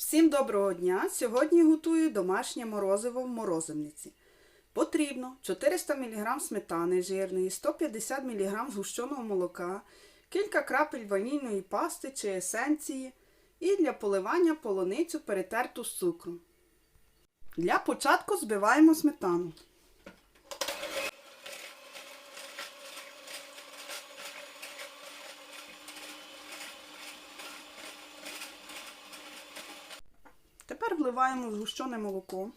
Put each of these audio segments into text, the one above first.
Всім доброго дня! Сьогодні готую домашнє морозиво в морозивниці. Потрібно 400 мг сметани жирної, 150 мг згущеного молока, кілька крапель ванільної пасти чи есенції і для поливання полуницю перетерту з цукром. Для початку збиваємо сметану. Тепер вливаємо згущене молоко.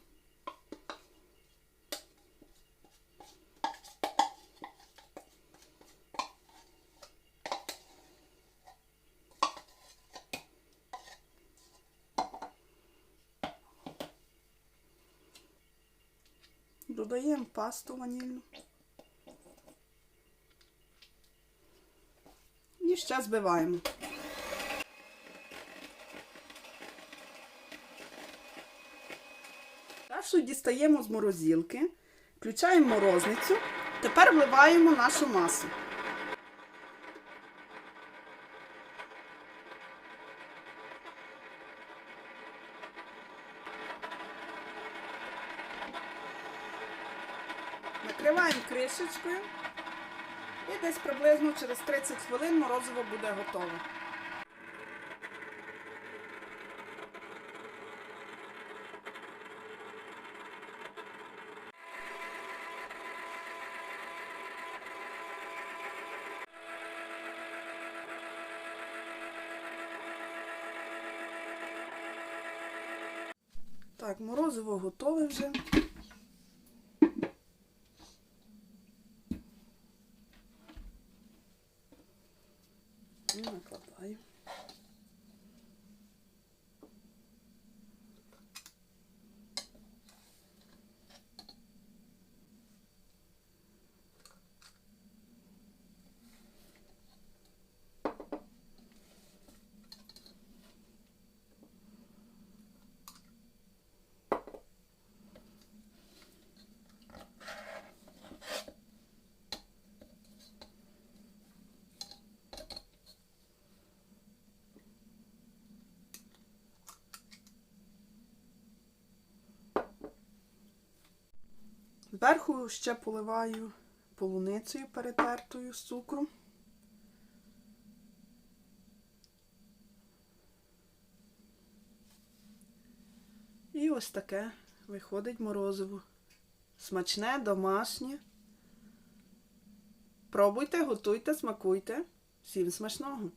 Додаємо пасту ванільну. І ще збиваємо. Кашу дістаємо з морозилки, включаємо морозницю. Тепер вливаємо нашу масу. Накриваємо кришечкою і десь приблизно через 30 хвилин морозиво буде готове. Так, морозиво готове вже. Накладаю. Зверху ще поливаю полуницею перетертою з цукром. І ось таке виходить морозиво. Смачне, домашнє. Пробуйте, готуйте, смакуйте. Всім смачного!